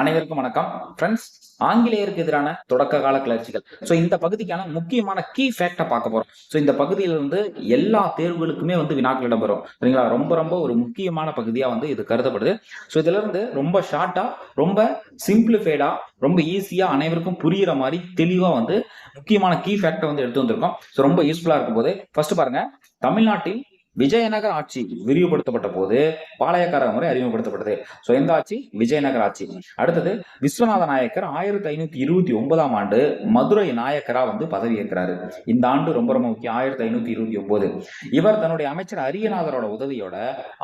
அனைவருக்கும் வணக்கம். ஃப்ரெண்ட்ஸ் ஆங்கிலேயருக்கு எதிரான தொடக்க கால கிளர்ச்சிகள். ஸோ இந்த பகுதிக்கான முக்கியமான கீ ஃபேக்டை பார்க்க போகிறோம் ஸோ இந்த பகுதியிலிருந்து எல்லா தேர்வுகளுக்குமே வந்து வினாக்கள் இடம்பெறும். சரிங்களா? ரொம்ப ரொம்ப ஒரு முக்கியமான பகுதியாக வந்து இது கருதப்படுது. ஸோ இதுல இருந்து ரொம்ப ஷார்ட்டாக ரொம்ப சிம்பிளிஃபைடாக ரொம்ப ஈஸியாக அனைவருக்கும் புரிகிற மாதிரி தெளிவாக வந்து முக்கியமான கீ ஃபேக்டை வந்து எடுத்து வந்திருக்கோம். ஸோ ரொம்ப யூஸ்ஃபுல்லாக இருக்கும் போது ஃபர்ஸ்ட் பாருங்க. தமிழ்நாட்டில் விஜயநகர ஆட்சி விரிவுபடுத்தப்பட்ட போது பாளையக்கார முறை அறிமுகப்படுத்தப்பட்டது. ஸோ எந்த ஆட்சி? விஜயநகர ஆட்சி. அடுத்தது விஸ்வநாத நாயக்கர் ஆயிரத்தி ஐநூத்தி இருபத்தி ஒன்பதாம் ஆண்டு மதுரை நாயக்கரா வந்து பதவி ஏற்கிறாரு. இந்த ஆண்டு ரொம்ப ரொம்ப முக்கியம். ஆயிரத்தி ஐநூத்தி இருபத்தி ஒன்பது. இவர் தன்னுடைய அமைச்சர் அரியநாதரோட உதவியோட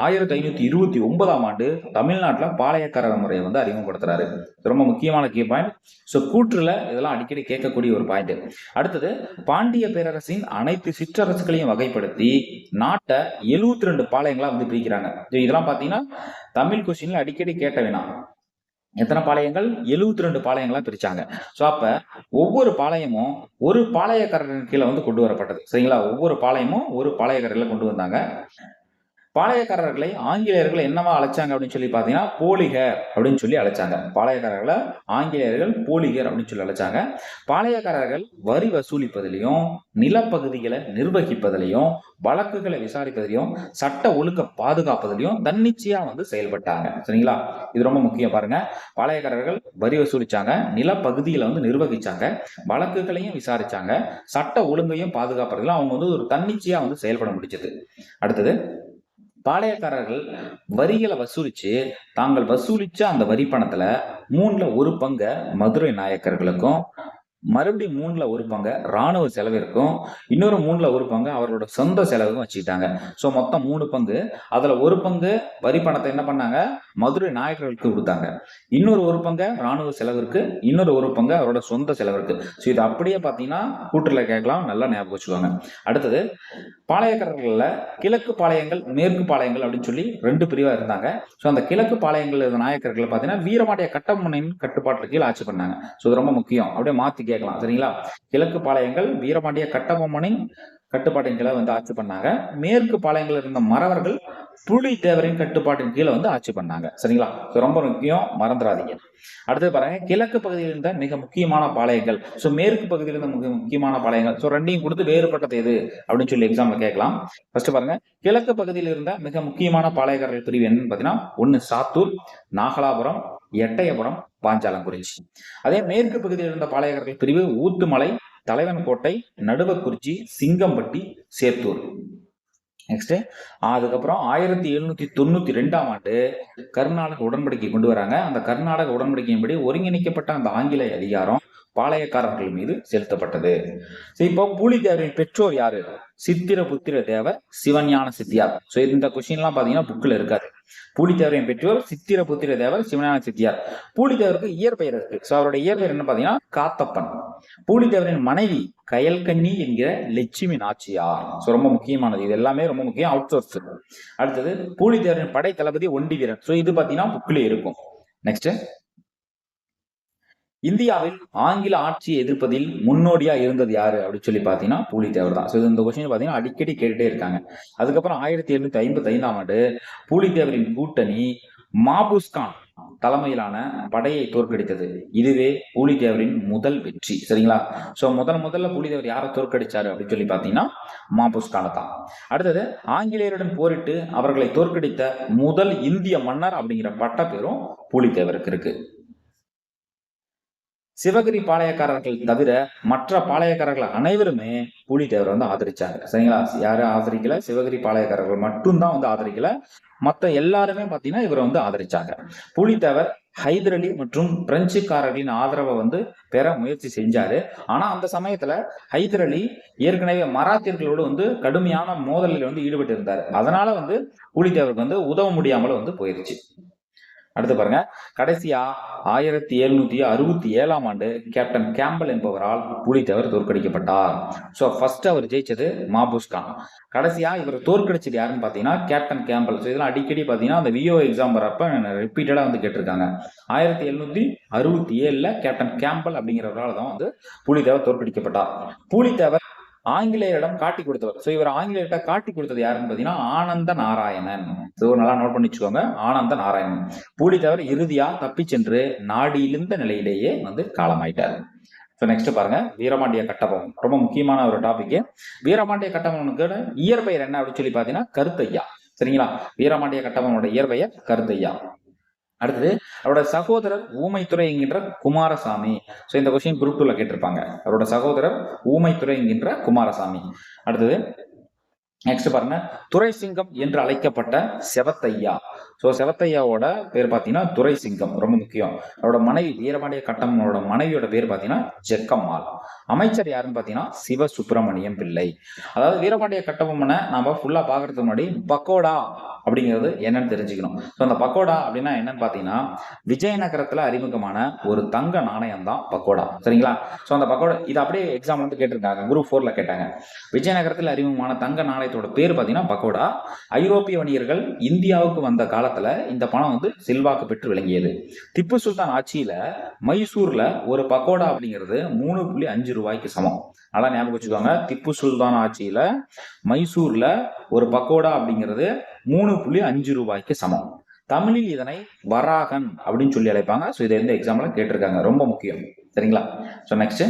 ஆயிரத்தி ஐநூத்தி இருபத்தி ஒன்பதாம் ஆண்டு தமிழ்நாட்டில் பாளையக்கார முறையை வந்து அறிமுகப்படுத்துறாரு. ரொம்ப முக்கியமான கீ பாயிண்ட் ஸோ கூற்றுல இதெல்லாம் அடிக்கடி கேட்கக்கூடிய ஒரு பாயிண்ட் அடுத்தது பாண்டிய பேரரசின் அனைத்து சிற்றரசுகளையும் வகைப்படுத்தி நாட்டை எழுபத்தி ரெண்டு பாளையங்களா வந்து பிரிக்கிறாங்க. இதெல்லாம் பாத்தீங்கன்னா தமிழ் கொஸ்டின்ல அடிக்கடி கேட்ட வேணாம். எத்தனை பாளையங்கள்? எழுபத்தி ரெண்டு பாளையங்களா பிரிச்சாங்க. ஸோ அப்ப ஒவ்வொரு பாளையமும் ஒரு பாளையக்காரரின் கீழே வந்து கொண்டு வரப்பட்டது. சரிங்களா? ஒவ்வொரு பாளையமும் ஒரு பாளையக்காரர்ல கொண்டு வந்தாங்க. பாளையக்காரர்களை ஆங்கிலேயர்கள் என்னவா அழைச்சாங்க அப்படின்னு சொல்லி பார்த்தீங்கன்னா போலிகர் அப்படின்னு சொல்லி அழைச்சாங்க. பாளையக்காரர்களை ஆங்கிலேயர்கள் போலிகர் அப்படின்னு சொல்லி அழைச்சாங்க. பாளையக்காரர்கள் வரி வசூலிப்பதிலையும் நிலப்பகுதிகளை நிர்வகிப்பதிலையும் வழக்குகளை விசாரிப்பதிலையும் சட்ட ஒழுக்க பாதுகாப்பதிலையும் தன்னிச்சையா வந்து செயல்பட்டாங்க. சரிங்களா? இது ரொம்ப முக்கியம் பாருங்க. பாளையக்காரர்கள் வரி வசூலிச்சாங்க நிலப்பகுதிகளை வந்து நிர்வகிச்சாங்க வழக்குகளையும் விசாரிச்சாங்க சட்ட ஒழுங்கையும் பாதுகாப்பதிலும் அவங்க வந்து ஒரு தன்னிச்சையா வந்து செயல்பட முடிச்சது அடுத்தது பாளையக்காரர்கள் வரிகளை வசூலிச்சு தாங்கள் வசூலிச்ச அந்த வரி பணத்துல மூணுல ஒரு பங்கை மதுரை நாயக்கர்களுக்கும் மறுபடியும் மூணுல ஒரு பங்கை ராணுவ செலவிற்கும் இன்னொரு மூணுல ஒரு பங்கு அவர்களோட சொந்த செலவுக்கும் வச்சுக்கிட்டாங்க. ஸோ மொத்தம் மூணு பங்கு. அதுல ஒரு பங்கு வரி பணத்தை என்ன பண்ணாங்க? மதுரை நாயக்கர்களுக்கு கொடுத்தாங்க. இன்னொரு ஒரு பங்கை ராணுவ செலவிற்கு இன்னொரு ஒரு பங்கு அவரோட சொந்த செலவிற்கு. ஸோ இது அப்படியே பார்த்தீங்கன்னா கூட்டுல கேட்கலாம். நல்லா ஞாபகம் வச்சுக்கோங்க. அடுத்தது பாளையக்காரர்கள்ல கிழக்கு பாளையங்கள் மேற்கு பாளையங்கள் அப்படின்னு சொல்லி ரெண்டு பிரிவா இருந்தாங்க. ஸோ அந்த கிழக்கு பாளையங்கள் நாயக்கர்கள் பார்த்தீங்கன்னா வீரமாடைய கட்டமுனையின் கட்டுப்பாட்டில் கீழே ஆட்சி பண்ணாங்க. ஸோ இது ரொம்ப முக்கியம். அப்படியே மாற்றி கேட்கலாம் சரிங்களா? கிழக்கு பாளையங்கள் வீரபாண்டிய கட்டபொம்மனின் கட்டுப்பாட்டின் கீழே வந்து ஆட்சி பண்ணாங்க. மேற்கு பாளையங்கள் இருந்த மறவர்கள் புலி தேவரின் கட்டுப்பாட்டின் கீழே வந்து ஆட்சி பண்ணாங்க சரிங்களா? ரொம்ப முக்கியம் மறந்துடாதீங்க. அடுத்தது பாருங்க கிழக்கு பகுதியில் இருந்த மிக முக்கியமான பாளையங்கள். ஸோ மேற்கு பகுதியில் இருந்த மிக முக்கியமான பாளையங்கள். ஸோ ரெண்டையும் கொடுத்து வேறுபட்டது எது? அப்படின்னு சொல்லி எக்ஸாம்ல கேட்கலாம். ஃபர்ஸ்ட் பாருங்க கிழக்கு பகுதியில் இருந்த மிக முக்கியமான பாளையக்காரர்கள் பிரிவு என்னன்னு பார்த்தீங்கன்னா ஒன்னு சாத்தூர் நாகலாபுரம் எட்டயபுரம் பாஞ்சாலங்குறிச்சி அதே மேற்கு பகுதியில் இருந்த பாளையக்காரர்கள் பிரிவு ஊத்துமலை தலைவன்கோட்டை நடுவக்குறிச்சி சிங்கம்பட்டி சேத்தூர். நெக்ஸ்ட் அதுக்கப்புறம் ஆயிரத்தி எழுநூத்தி தொண்ணூத்தி ரெண்டாம் ஆண்டு கர்நாடக உடன்படிக்கை கொண்டு வராங்க. அந்த கர்நாடக உடன்படிக்கையின்படி ஒருங்கிணைக்கப்பட்ட அந்த ஆங்கிலேய அதிகாரம் பாளையக்காரர்கள் மீது செலுத்தப்பட்டது. இப்போ பூலிதேவரின் பெற்றோர் யாரு? சித்திர புத்திர தேவர் சிவஞான சித்தியார். ஸோ இந்த கொஸ்டின்லாம் பாத்தீங்கன்னா புக்கில் இருக்காது. பூலித்தேவரின் பெற்றோர் சித்திர புத்திர தேவர் சிவஞான சித்தியார். பூலித்தேவருக்கு இயற்பெயர் இருக்கு. ஸோ அவருடைய இயற்பெயர் என்ன பாத்தீங்கன்னா காத்தப்பன். பூலித்தேவரின் மனைவி கயல்கண்ணி என்கிற லட்சுமி நாச்சியார். ஸோ ரொம்ப முக்கியமானது. இது எல்லாமே ரொம்ப முக்கியம். அவுட் சோர்ஸ் அடுத்தது பூலித்தேவரின் படை தளபதி ஒண்டி வீரன் ஸோ இது பாத்தீங்கன்னா புக்கிலே இருக்கும். நெக்ஸ்ட் இந்தியாவில் ஆங்கில ஆட்சியை எதிர்ப்பதில் முன்னோடியா இருந்தது யாரு அப்படின்னு சொல்லி பாத்தீங்கன்னா பூலித்தேவர் தான். ஸோ இந்த கொஸ்டின் பாத்தீங்கன்னா அடிக்கடி கேட்டுட்டே இருக்காங்க. அதுக்கப்புறம் ஆயிரத்தி எழுநூத்தி ஐம்பத்தி ஐந்தாம் ஆண்டு பூலித்தேவரின் கூட்டணி மாபுஸ்கான் தலைமையிலான படையை தோற்கடித்தது. இதுவே பூலித்தேவரின் முதல் வெற்றி. சரிங்களா? சோ முதல் முதல்ல பூலித்தேவர் யாரை தோற்கடிச்சாரு அப்படின்னு சொல்லி பாத்தீங்கன்னா மாபுஸ்கானை தான். அடுத்தது ஆங்கிலேயருடன் போரிட்டு அவர்களை தோற்கடித்த முதல் இந்திய மன்னர் அப்படிங்கிற பட்ட பேரும் பூலித்தேவருக்கு இருக்கு. சிவகிரி பாளையக்காரர்கள் தவிர மற்ற பாளையக்காரர்கள் அனைவருமே பூலித்தேவரை வந்து ஆதரிச்சாங்க. சரிங்களா? யாரும் ஆதரிக்கல சிவகிரி பாளையக்காரர்கள் மட்டும்தான் வந்து ஆதரிக்கல. மற்ற எல்லாருமே பார்த்தீங்கன்னா இவரை வந்து ஆதரிச்சாங்க. புலித்தேவர் ஹைதர் அலி மற்றும் பிரெஞ்சுக்காரர்களின் ஆதரவை வந்து பெற முயற்சி செஞ்சாரு. ஆனா அந்த சமயத்துல ஹைதர் அலி ஏற்கனவே மராத்தியர்களோடு வந்து கடுமையான மோதலில் வந்து ஈடுபட்டு இருந்தார் அதனால வந்து பூலித்தேவருக்கு வந்து உதவ முடியாமல் வந்து போயிருச்சு. அடுத்து பாருங்க. கடைசியா ஆயிரத்தி எழுநூத்தி அறுபத்தி ஏழாம் ஆண்டு கேப்டன் கேம்பல் என்பவரால் புலித்தேவர் தோற்கடிக்கப்பட்டார். ஸோ ஃபர்ஸ்ட் அவர் ஜெயிச்சது மாபூஸ் கான் கடைசியா இவர் தோற்கடிச்சது யாருன்னு பாத்தீங்கன்னா கேப்டன் கேம்பல் ஸோ இதெல்லாம் அடிக்கடி பாத்தீங்கன்னா அந்த விஓ எக்ஸாம் வரப்ப ரிப்பீட்டடா வந்து கேட்டிருக்காங்க. ஆயிரத்தி எழுநூத்தி அறுபத்தி ஏழுல கேப்டன் கேம்பல் அப்படிங்கிறவரால் தான் வந்து புலித்தேவர் தோற்கடிக்கப்பட்டார். புலித்தேவர் ஆங்கிலேயரிடம் காட்டி கொடுத்தவர். ஸோ இவர் ஆங்கிலேயர்கிட்ட காட்டி கொடுத்தது யாருன்னு பார்த்தீங்கன்னா ஆனந்த நாராயணன். ஸோ நல்லா நோட் பண்ணி வச்சுக்கோங்க. ஆனந்த நாராயணன். பூலித்தேவர் இறுதியா தப்பி சென்று நாடியிலிருந்த நிலையிலேயே வந்து காலமாயிட்டார். ஸோ நெக்ஸ்ட் பாருங்க. வீரபாண்டிய கட்டபொம்மன். ரொம்ப முக்கியமான ஒரு டாபிக் வீரபாண்டிய கட்டபொம்மனுக்கு இயற்பெயர் என்ன அப்படின்னு சொல்லி பார்த்தீங்கன்னா கருத்தையா. சரிங்களா? வீரபாண்டிய கட்டபொம்மனோட இயற்பெயர் கருத்தையா. அடுத்தது அவரோட சகோதரர் ஊமைத்துறை என்கின்ற குமாரசாமி. ஸோ இந்த கொஸ்டின் குரூப் டூல கேட்டிருப்பாங்க. அவரோட சகோதரர் ஊமைத்துறை என்கின்ற குமாரசாமி. அடுத்தது நெக்ஸ்ட் பாருங்க. துரைசிங்கம் என்று அழைக்கப்பட்ட செவத்தையா. ஸோ செவத்தையாவோட பேர் பார்த்தீங்கன்னா துரைசிங்கம் ரொம்ப முக்கியம். அவரோட மனைவி வீரபாண்டிய கட்டம்மனோட மனைவியோட பேர் பார்த்தீங்கன்னா ஜெக்கம்மாள். அமைச்சர் யாருன்னு பார்த்தீங்கன்னா சிவ சுப்பிரமணியம் பிள்ளை. அதாவது வீரபாண்டிய கட்டபொம்மனை நாம ஃபுல்லா பார்க்கறதுக்கு முன்னாடி பக்கோடா அப்படிங்கிறது என்னன்னு தெரிஞ்சுக்கணும். ஸோ அந்த பக்கோடா அப்படின்னா என்னன்னு பார்த்தீங்கன்னா விஜயநகரத்தில் அறிமுகமான ஒரு தங்க நாணயம் தான் பக்கோடா. சரிங்களா? ஸோ அந்த பக்கோடா இது அப்படியே எக்ஸாம் வந்து கேட்டிருக்காங்க குரூப் ஃபோரில் கேட்டாங்க. விஜயநகரத்தில் அறிமுகமான தங்க நாணயம் நாணயத்தோட பேர் பார்த்தீங்கன்னா பக்கோடா ஐரோப்பிய வணிகர்கள் இந்தியாவுக்கு வந்த காலத்தில் இந்த பணம் வந்து செல்வாக்கு பெற்று விளங்கியது. திப்பு சுல்தான் ஆட்சியில் மைசூரில் ஒரு பக்கோடா அப்படிங்கிறது மூணு புள்ளி அஞ்சு ரூபாய்க்கு சமம். நல்லா ஞாபகம் வச்சுக்கோங்க. திப்பு சுல்தான் ஆட்சியில் மைசூரில் ஒரு பக்கோடா அப்படிங்கிறது மூணு புள்ளி அஞ்சு ரூபாய்க்கு சமம். தமிழில் இதனை வராகன் அப்படின்னு சொல்லி அழைப்பாங்க. ஸோ இதை எந்த எக்ஸாம்பிள் கேட்டிருக்காங்க. ரொம்ப முக்கியம். சரிங்களா? ஸோ நெக்ஸ்ட்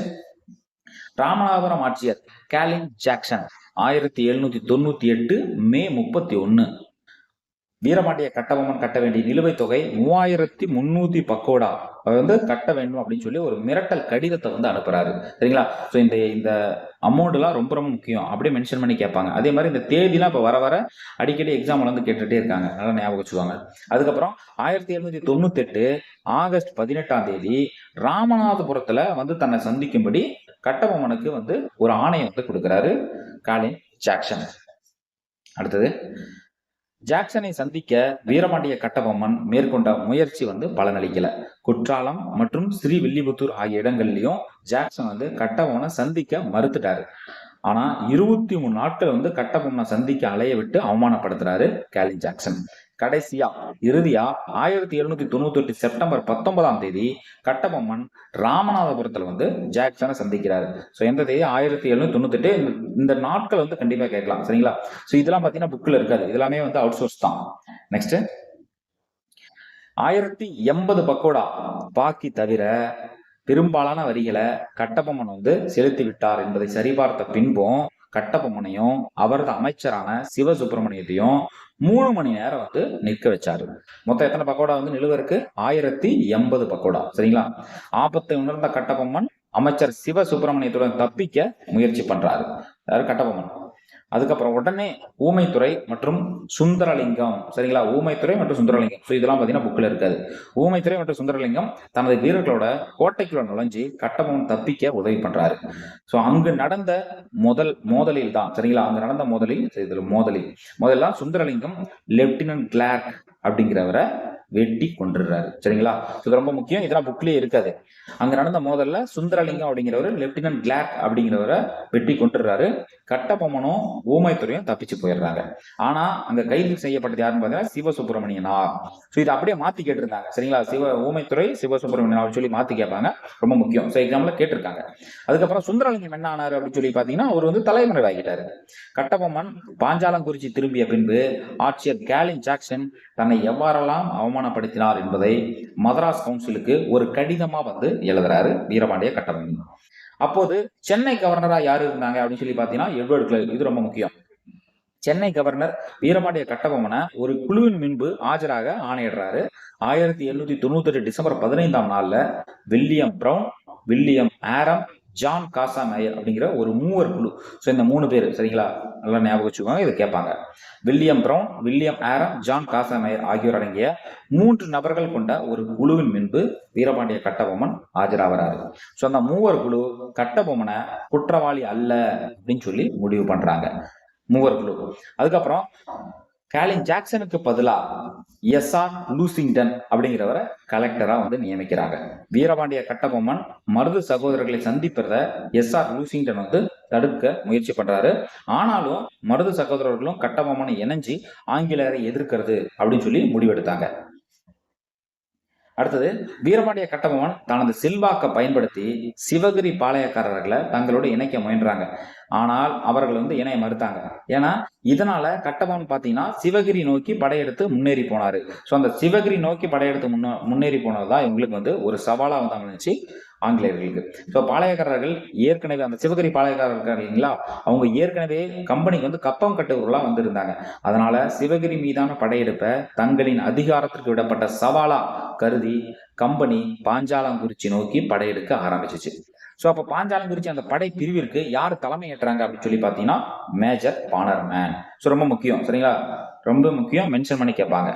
ராமநாதபுரம் ஆட்சியர் கேலின் ஜாக்சன் ஆயிரத்தி எழுநூத்தி தொண்ணூற்றி எட்டு மே முப்பத்தி ஒன்று வீரபாண்டிய கட்டபொம்மன் கட்ட வேண்டிய நிலுவைத் தொகை மூவாயிரத்தி முந்நூற்றி பக்கோடா. அதை வந்து கட்ட வேண்டும் அப்படின்னு சொல்லி ஒரு மிரட்டல் கடிதத்தை வந்து அனுப்புறாரு. சரிங்களா? ஸோ இந்த இந்த அமௌண்ட்லாம் ரொம்ப ரொம்ப முக்கியம் அப்படியே மென்ஷன் பண்ணி கேட்பாங்க. அதே மாதிரி இந்த தேதிலாம் இப்போ வர வர அடிக்கடி எக்ஸாம்ல வந்து கேட்டுகிட்டே இருக்காங்க. நல்லா ஞாபகம் வச்சுக்கோங்க. அதுக்கப்புறம் ஆயிரத்தி எழுநூத்தி தொண்ணூத்தெட்டு ஆகஸ்ட் பதினெட்டாம் தேதி ராமநாதபுரத்துல வந்து தன்னை சந்திக்கும்படி கட்டபொம்மனுக்கு வந்து ஒரு ஆணையை வந்து கொடுக்குறாரு காலின் ஜாக்சன். அடுத்தது ஜாக்சனை சந்திக்க வீரபாண்டிய கட்டபொம்மன் மேற்கொண்ட முயற்சி வந்து பலனளிக்கல. குற்றாலம் மற்றும் ஸ்ரீவில்லிபுத்தூர் ஆகிய இடங்கள்லயும் ஜாக்சன் வந்து கட்டபொம்மனை சந்திக்க மறுத்துட்டாரு. ஆனா இருபத்தி மூணு நாட்கள் வந்து கட்டபொம்மனை சந்திக்க அலைய விட்டு அவமானப்படுத்துறாரு கேலின் ஜாக்சன். கடைசியா இறுதியா ஆயிரத்தி எழுநூத்தி தொண்ணூத்தி எட்டு செப்டம்பர் பத்தொன்பதாம் தேதி கட்டபொம்மன் ராமநாதபுரத்துல வந்து ஜாக்சனை சந்திக்கிறாரு. ஸோ எந்த தேதி? ஆயிரத்தி எழுநூத்தி தொண்ணூத்தி எட்டு இந்த நாட்கள் வந்து கண்டிப்பா கேட்கலாம். சரிங்களா? ஸோ இதெல்லாம் பாத்தீங்கன்னா புக்ல இருக்காது. இதெல்லாமே வந்து அவுட் சோர்ஸ் தான். நெக்ஸ்ட் ஆயிரத்தி எண்பது பக்கோடா. பாக்கி தவிர பெரும்பாலான வரிகளை கட்டபொம்மன் வந்து செலுத்தி விட்டார் என்பதை சரிபார்த்த பின்பும் கட்டபொம்மனையும் அவரது அமைச்சரான சிவசுப்பிரமணியத்தையும் மூணு மணி நேரம் வந்து நிற்க வச்சாரு. மொத்தம் எத்தனை பக்கோடா வந்து நிலுவருக்கு ஆயிரத்தி எண்பது பக்கோடா. சரிங்களா? ஆபத்தை உணர்ந்த கட்டபொம்மன் அமைச்சர் சிவ சுப்பிரமணியத்துடன் தப்பிக்க முயற்சி பண்றாரு. கட்டபொம்மன். அதுக்கப்புறம் உடனே ஊமைத்துறை மற்றும் சுந்தரலிங்கம். சரிங்களா? ஊமைத்துறை மற்றும் சுந்தரலிங்கம். ஸோ இதெல்லாம் பார்த்தீங்கன்னா புக்கில் இருக்காது. ஊமைத்துறை மற்றும் சுந்தரலிங்கம் தனது வீரர்களோட கோட்டைக்குள்ள நுழைஞ்சி கட்டபொம்மன் தப்பிக்க உதவி பண்றாரு. ஸோ அங்கு நடந்த முதல் மோதலில் தான். சரிங்களா? அங்கு நடந்த மோதலில் இதில் மோதலில். முதல்ல சுந்தரலிங்கம் லெப்டினன்ட் கிளார்க் அப்படிங்கிறவரை வெட்டி கொண்டுடுறாரு. சரிங்களா? இது ரொம்ப முக்கியம். இதெல்லாம் புக்லயே இருக்காது. அங்க நடந்த மோதல்ல சுந்தரலிங்கம் அப்படிங்கிறவர் லெப்டினன்ட் கிளாக் அப்படிங்கிறவரை வெட்டி கொண்டுடுறாரு. கட்டபொம்மனும் ஊமைத்துறையும் தப்பிச்சு போயிடுறாங்க. ஆனா அங்க கைது செய்யப்பட்டது யாருன்னு பாத்தீங்கன்னா சிவசுப்பிரமணியனா ஸோ இதை அப்படியே மாத்தி கேட்டிருந்தாங்க. சரிங்களா? சிவ ஊமைத்துறை சிவசுப்பிரமணியன் அப்படின்னு சொல்லி மாத்தி கேட்பாங்க. ரொம்ப முக்கியம். ஸோ எக்ஸாம்ல கேட்டிருக்காங்க. அதுக்கப்புறம் சுந்தரலிங்கம் என்ன ஆனாரு அப்படின்னு சொல்லி பாத்தீங்கன்னா அவர் வந்து தலைமறைவாகிட்டாரு. கட்டபொம்மன் பாஞ்சாலங்குறிச்சி திரும்பிய பின்பு ஆட்சியர் கேலின் ஜாக்சன் தன்னை எவ்வாறெல்லாம் அவமானப்படுத்தினார் என்பதை மதராஸ் கவுன்சிலுக்கு ஒரு கடிதமா வந்து எழுதுறாரு வீரபாண்டிய கட்டபொம்மன். அப்போது சென்னை கவர்னரா யாரு இருந்தாங்க அப்படின்னு சொல்லி பாத்தீங்கன்னா எட்வர்ட் கிளர்க் இது ரொம்ப முக்கியம். சென்னை கவர்னர் வீரபாண்டிய கட்டபொம்மனை ஒரு குழுவின் முன்பு ஆஜராக ஆணையிடுறாரு. ஆயிரத்தி எழுநூத்தி தொண்ணூத்தி எட்டு டிசம்பர் பதினைந்தாம் நாள்ல William Brown William Orme John Casamaijor அப்படிங்கிற ஒரு மூவர் குழு. ஸோ இந்த மூணு பேர் சரிங்களா? நல்லா ஞாபகம் வச்சுக்கோங்க இதை கேட்பாங்க. William Brown William Orme John Casamaijor ஆகியோர் அடங்கிய மூன்று நபர்கள் கொண்ட ஒரு குழுவின் முன்பு வீரபாண்டிய கட்டபொம்மன் ஆஜராகிறாரு. ஸோ அந்த மூவர் குழு கட்டபொம்மனை குற்றவாளி அல்ல அப்படின்னு சொல்லி முடிவு பண்றாங்க. மூவர் குழு. அதுக்கப்புறம் கேலின் ஜாக்சனுக்கு பதிலாக எஸ் ஆர் லூசிங்டன் அப்படிங்கிறவரை கலெக்டரா வந்து நியமிக்கிறாங்க. வீரபாண்டிய கட்டபொம்மன் மருது சகோதரர்களை சந்திப்பத எஸ் ஆர் லூசிங்டன் வந்து தடுக்க முயற்சி பண்றாரு. ஆனாலும் மருது சகோதரர்களும் கட்டபொம்மனை இணைஞ்சு ஆங்கிலேயரை எதிர்க்கிறது அப்படின்னு சொல்லி முடிவெடுத்தாங்க. அடுத்தது வீரபாண்டிய கட்டபொம்மன் தனது செல்வாக்கை பயன்படுத்தி சிவகிரி பாளையக்காரர்களை தங்களோடு இணைக்க முயன்றாங்க. ஆனால் அவர்கள் வந்து இணைய மறுத்தாங்க. ஏன்னா இதனால கட்டபொம்மன் பார்த்தீங்கன்னா சிவகிரி நோக்கி படையெடுத்து முன்னேறி போனாரு. ஸோ அந்த சிவகிரி நோக்கி படையெடுத்து முன்ன முன்னேறி போனதுதான் இவங்களுக்கு வந்து ஒரு சவாலாக வந்து அமைச்சு ஆங்கிலேயர்களுக்கு. ஸோ பாளையக்காரர்கள் ஏற்கனவே அந்த சிவகிரி பாளையக்காரர்கள் இருக்காங்க இல்லைங்களா அவங்க ஏற்கனவே கம்பெனிக்கு வந்து கப்பம் கட்டுவர்களாக வந்திருந்தாங்க. அதனால சிவகிரி மீதான படையெடுப்பை தங்களின் அதிகாரத்திற்கு விடப்பட்ட சவாலா கருதி கம்பெனி பாஞ்சாலங்குறிச்சி நோக்கி படையெடுக்க ஆரம்பிச்சிச்சு. ஸோ அப்போ பாஞ்சாலங்குறிச்சி அந்த படை பிரிவிற்கு யார் தலைமை ஏற்றாங்க அப்படின்னு சொல்லி பார்த்தீங்கன்னா மேஜர் பானர் மேன் ஸோ ரொம்ப முக்கியம் சரிங்களா? ரொம்ப முக்கியம் மென்ஷன் பண்ணி கேட்பாங்க.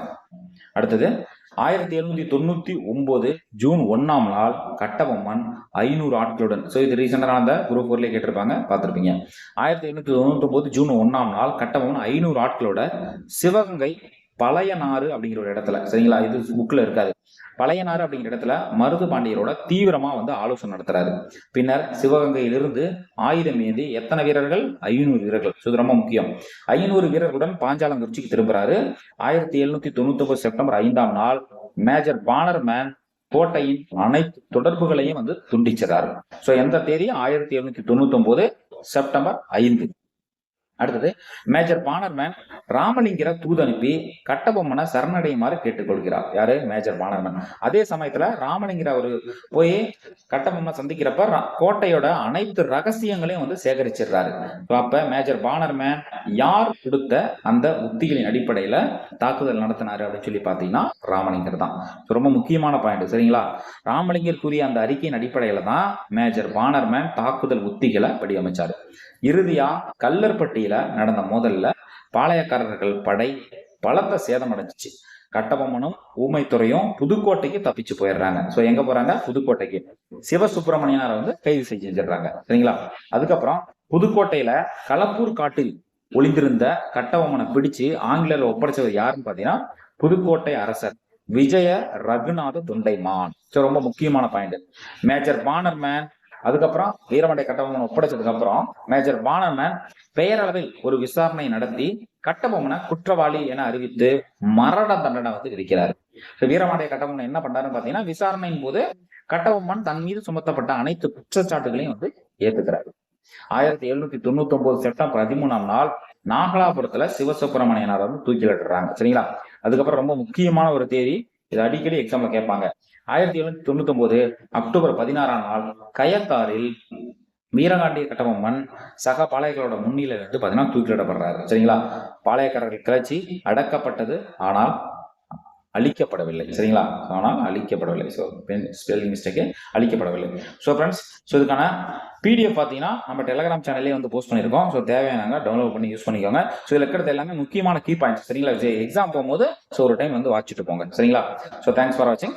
அடுத்தது ஆயிரத்தி எழுநூத்தி தொண்ணூத்தி ஒன்பது ஜூன் ஒன்னாம் நாள் கட்டபொம்மன் ஐநூறு ஆட்களுடன் ஸோ இது ரீசெண்டாக அந்த குரூப் ஃபோர்லேயே கேட்டிருப்பாங்க பார்த்துருப்பீங்க. ஆயிரத்தி எழுநூத்தி தொண்ணூத்தி ஒன்பது ஜூன் ஒன்னாம் நாள் கட்டபொம்மன் ஐநூறு ஆட்களோட சிவகங்கை பழையனாறு அப்படிங்கிற ஒரு இடத்துல சரிங்களா? இது புக்ல இருக்காது. பழையனாறு அப்படிங்கிற இடத்துல மருது பாண்டியரோட தீவிரமா வந்து ஆலோசனை நடத்துறாரு. பின்னர் சிவகங்கையிலிருந்து ஆயுதம் ஏந்தி எத்தனை வீரர்கள்? ஐநூறு வீரர்கள். ஸோ இது ரொம்ப முக்கியம். ஐநூறு வீரர்களுடன் பாஞ்சாலங்குறிச்சிக்கு திரும்புறாரு. ஆயிரத்தி எழுநூத்தி தொண்ணூத்தி ஒன்பது செப்டம்பர் ஐந்தாம் நாள் மேஜர் பானர் மேன் கோட்டையின் அனைத்து தொடர்புகளையும் வந்து துண்டிச்சிறாரு. ஸோ எந்த தேதி? ஆயிரத்தி எழுநூத்தி தொண்ணூத்தி ஒன்பது செப்டம்பர் ஐந்து. அடுத்தது மேஜர் பானர்மேன் ராமலிங்கரை தூது அனுப்பி கட்டபொம்மனை சரணடையுமாறு கேட்டுக்கொள்கிறார். யாரு? மேஜர் பானர்மேன் அதே சமயத்துல ராமலிங்கர் அவரு போய் கட்டபொம்மனை சந்திக்கிறப்ப ரா- கோட்டையோட அனைத்து ரகசியங்களையும் வந்து சேகரிச்சிடுறாரு. அப்ப மேஜர் பானர்மேன் யார் கொடுத்த அந்த உத்திகளின் அடிப்படையில தாக்குதல் நடத்தினாரு அப்படின்னு சொல்லி பாத்தீங்கன்னா ராமலிங்கர் தான். ரொம்ப முக்கியமான பாயிண்ட் சரிங்களா? ராமலிங்கர் கூறிய அந்த அறிக்கையின் அடிப்படையில தான் மேஜர் பானர்மேன் தாக்குதல் உத்திகளை வடிவமைச்சாரு. இறுதியா கல்லர்பட்டியில நடந்த மோதல்ல பாளையக்காரர்கள் படை பலத்த சேதம் அடைஞ்சிச்சு கட்டபொம்மனும் ஊமைத்துறையும் புதுக்கோட்டைக்கு தப்பிச்சு போயிடுறாங்க. சோ எங்க போறாங்க? புதுக்கோட்டைக்கு. சிவசுப்பிரமணியனாரை வந்து கைது செஞ்சிடுறாங்க சரிங்களா? அதுக்கப்புறம் புதுக்கோட்டையில களப்பூர் காட்டில் ஒளிந்திருந்த கட்டபொம்மனை பிடிச்சு ஆங்கிலர் ஒப்படைச்சவர் யாருன்னு பாத்தீங்கன்னா புதுக்கோட்டை அரசர் விஜய ரகுநாத தொண்டைமான். ஸோ ரொம்ப முக்கியமான பாயிண்ட் மேஜர் பானர்மேன் அதுக்கப்புறம் வீரமண்டை கட்டபொம்மன் ஒப்படைச்சதுக்கு அப்புறம் மேஜர் பானர்மேன் பெயரளவில் ஒரு விசாரணை நடத்தி கட்டபொம்மனை குற்றவாளி என அறிவித்து மரண தண்டனை வந்து விதிக்கிறார். So, கட்டபொம்மன் என்ன பண்றாருன்னு பாத்தீங்கன்னா விசாரணையின் போது கட்டபொம்மன் தன் மீது சுமத்தப்பட்ட அனைத்து குற்றச்சாட்டுகளையும் வந்து ஏத்துக்கிறாரு. ஆயிரத்தி எழுநூத்தி தொண்ணூத்தி ஒன்பது செப்டம்பர் பதிமூணாம் நாள் நாகலாபுரத்துல சிவசுப்பிரமணியனார் வந்து தூக்கிலிடுறாங்க சரிங்களா? அதுக்கப்புறம் ரொம்ப முக்கியமான ஒரு தேதி இது அடிக்கடி எக்ஸாம்ல கேட்பாங்க. ஆயிரத்தி எழுநூத்தி தொண்ணூத்தி ஒன்பது அக்டோபர் பதினாறாம் நாள் கயத்தாரில் வீரகாண்டிய கட்டபொம்மன் சக பாளையர்களோட முன்னிலை வந்து பாத்தீங்கன்னா தூக்கிலிடப்படுறாரு. சரிங்களா? பாளையக்காரர்கள் கிளர்ச்சி அடக்கப்பட்டது. ஆனால் அழிக்கப்படவில்லை. சரிங்களா? ஆனால் அழிக்கப்படவில்லை. ஸோ ஸ்பெல்லிங் மிஸ்டேக்கு அழிக்கப்படவில்லை. ஸோ ஃப்ரெண்ட்ஸ் ஸோ இதுக்கான பிடிஎஃப் பார்த்தீங்கன்னா நம்ம டெலகிராம் சேனல்லே வந்து போஸ்ட் பண்ணியிருக்கோம். ஸோ தேவையானவங்க டவுன்லோட் பண்ணி யூஸ் பண்ணிக்கோங்க. ஸோ இதில் இருக்கிறது எல்லாமே முக்கியமான கீ பாயிண்ட்ஸ் சரிங்களா எக்ஸாம் போகும்போது ஸோ ஒரு டைம் வந்து வாட்சிட்டு போங்க. சரிங்களா? ஸோ தேங்க்ஸ் ஃபார் வாட்சிங்